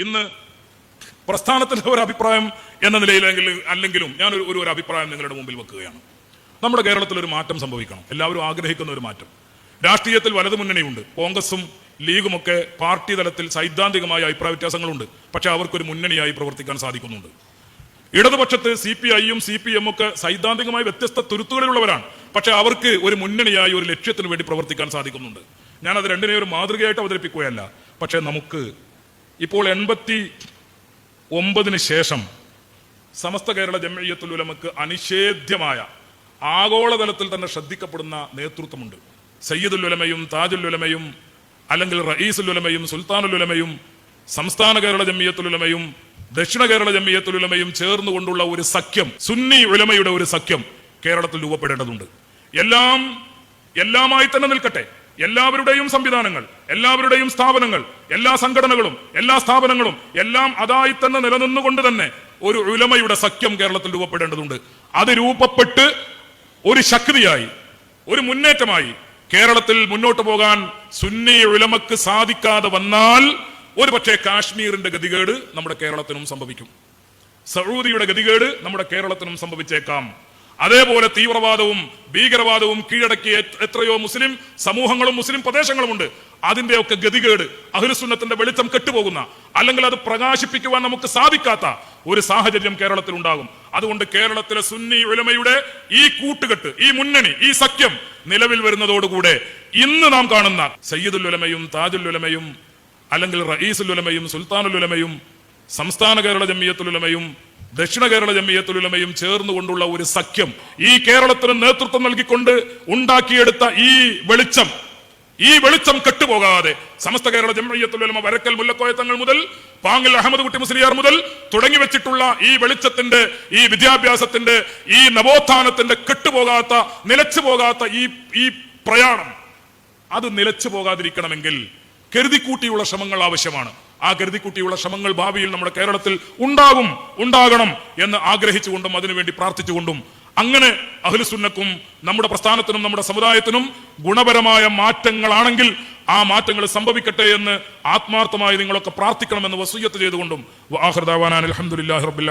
ഇന്ന് പ്രസ്ഥാനത്തിന്റെ ഒരു അഭിപ്രായം എന്ന നിലയിലെങ്കിൽ അല്ലെങ്കിലും ഞാൻ ഒരു ഒരു- അഭിപ്രായം നിങ്ങളുടെ മുമ്പിൽ വെക്കുകയാണ്. നമ്മുടെ കേരളത്തിൽ ഒരു മാറ്റം സംഭവിക്കണം. എല്ലാവരും ആഗ്രഹിക്കുന്ന ഒരു മാറ്റം. രാഷ്ട്രീയത്തിൽ വലതു മുന്നണിയുണ്ട്. കോൺഗ്രസും ലീഗുമൊക്കെ പാർട്ടി തലത്തിൽ സൈദ്ധാന്തികമായ അഭിപ്രായ വ്യത്യാസങ്ങളുണ്ട്. പക്ഷെ അവർക്കൊരു മുന്നണിയായി പ്രവർത്തിക്കാൻ സാധിക്കുന്നുണ്ട്. ഇടതുപക്ഷത്ത് സി പി ഐയും സി പി എം ഒക്കെ സൈദ്ധാന്തികമായി വ്യത്യസ്ത തുരുത്തുകളിലുള്ളവരാണ്. പക്ഷെ അവർക്ക് ഒരു മുന്നണിയായി ഒരു ലക്ഷ്യത്തിന് വേണ്ടി പ്രവർത്തിക്കാൻ സാധിക്കുന്നുണ്ട്. ഞാൻ അത് രണ്ടിനെയും ഒരു മാതൃകയായിട്ട് അവതരിപ്പിക്കുകയല്ല. പക്ഷേ നമുക്ക് ഇപ്പോൾ എൺപത്തി ഒമ്പതിന് ശേഷം സമസ്ത കേരള ജമയ്യത്തുൽ ഉലമക്ക് അനിഷേധ്യമായ ആഗോളതലത്തിൽ തന്നെ ശ്രദ്ധിക്കപ്പെടുന്ന നേതൃത്വമുണ്ട്. സയ്യിദുൽ ഉലമയും താജുൽ ഉലമയും അല്ലെങ്കിൽ റയീസുൽ ഉലമയും സുൽത്താനുൽ ഉലമയും സംസ്ഥാന കേരള ജമ്മിയത്തുലമയും ഉലമയും ദക്ഷിണ കേരള ജമ്മിയത്തുലമയും ഉലമയും ചേർന്നുകൊണ്ടുള്ള ഒരു സഖ്യം സുന്നി ഉലമയുടെ ഒരു സഖ്യം കേരളത്തിൽ രൂപപ്പെടേണ്ടതുണ്ട്. എല്ലാം എല്ലാമായി തന്നെ നിൽക്കട്ടെ. എല്ലാവരുടെയും സംവിധാനങ്ങൾ എല്ലാവരുടെയും സ്ഥാപനങ്ങൾ എല്ലാ സംഘടനകളും എല്ലാ സ്ഥാപനങ്ങളും എല്ലാം അതായി തന്നെ നിലനിന്നുകൊണ്ട് തന്നെ ഒരു ഉലമയുടെ സഖ്യം കേരളത്തിൽ രൂപപ്പെടേണ്ടതുണ്ട്. അത് രൂപപ്പെട്ട് ഒരു ശക്തിയായി ഒരു മുന്നേറ്റമായി കേരളത്തിൽ മുന്നോട്ട് പോകാൻ സുന്നി ഉലമക്ക് സാധിക്കാതെ വന്നാൽ ഒരു പക്ഷേ കാശ്മീരിന്റെ ഗതികേട് നമ്മുടെ കേരളത്തിനും സംഭവിക്കും. സൗദിയുടെ ഗതികേട് നമ്മുടെ കേരളത്തിനും സംഭവിച്ചേക്കാം. അതേപോലെ തീവ്രവാദവും ഭീകരവാദവും കീഴടക്കിയ എത്രയോ മുസ്ലിം സമൂഹങ്ങളും മുസ്ലിം പ്രദേശങ്ങളുമുണ്ട്. അതിന്റെയൊക്കെ ഗതികേട് അഹ്ലുസുന്നത്തിന്റെ വെളിച്ചം കെട്ടുപോകുന്ന അല്ലെങ്കിൽ അത് പ്രകാശിപ്പിക്കുവാൻ നമുക്ക് സാധിക്കാത്ത ഒരു സാഹചര്യം കേരളത്തിൽ ഉണ്ടാകും. അതുകൊണ്ട് കേരളത്തിലെ സുന്നി ഉലമയുടെ ഈ കൂട്ടുകെട്ട് ഈ മുന്നണി ഈ സഖ്യം നിലവിൽ വരുന്നതോടുകൂടെ ഇന്ന് നാം കാണുന്ന സയ്യിദുൽ ഉലമയും താജുൽ ഉലമയും അല്ലെങ്കിൽ റയീസുൽ ഉലമയും സുൽത്താനുൽ ഉലമയും സംസ്ഥാന കേരള ജമിയത്തുൽ ഉലമയും ദക്ഷിണ കേരള ജമ്മിയത്തുലമയും ഉലമയും ചേർന്നുകൊണ്ടുള്ള ഒരു സഖ്യം ഈ കേരളത്തിന് നേതൃത്വം നൽകിക്കൊണ്ട് ഉണ്ടാക്കിയെടുത്ത ഈ വെളിച്ചം. ഈ വെളിച്ചം കെട്ടുപോകാതെ സമസ്ത കേരള ജമിയത്തുൽ ഉലമ വരക്കൽ മുല്ലക്കോയത്തങ്ങൾ മുതൽ പാങ്ങിൽ അഹമ്മദ് കുട്ടി മുസ്ലിയാർ മുതൽ തുടങ്ങി വെച്ചിട്ടുള്ള ഈ വെളിച്ചത്തിന്റെ ഈ വിദ്യാഭ്യാസത്തിന്റെ ഈ നവോത്ഥാനത്തിന്റെ കെട്ടുപോകാത്ത നിലച്ചു പോകാത്ത ഈ ഈ പ്രയാണം. അത് നിലച്ചു പോകാതിരിക്കണമെങ്കിൽ കരുതിക്കൂട്ടിയുള്ള ശ്രമങ്ങൾ ആവശ്യമാണ്. ആ കരുതിക്കൂട്ടിയുള്ള ശ്രമങ്ങൾ ഭാവിയിൽ നമ്മുടെ കേരളത്തിൽ ഉണ്ടാകും ഉണ്ടാകണം എന്ന് ആഗ്രഹിച്ചുകൊണ്ടും അതിനുവേണ്ടി പ്രാർത്ഥിച്ചുകൊണ്ടും അങ്ങനെ അഹ്ലുസുന്നക്കും നമ്മുടെ പ്രസ്ഥാനത്തിനും നമ്മുടെ സമുദായത്തിനും ഗുണപരമായ മാറ്റങ്ങളാണെങ്കിൽ ആ മാറ്റങ്ങൾ സംഭവിക്കട്ടെ എന്ന് ആത്മാർത്ഥമായി നിങ്ങളൊക്കെ പ്രാർത്ഥിക്കണമെന്ന് വസൂയത്ത് ചെയ്തുകൊണ്ടും അലഹമുല്ലാ റബ്ബില്ല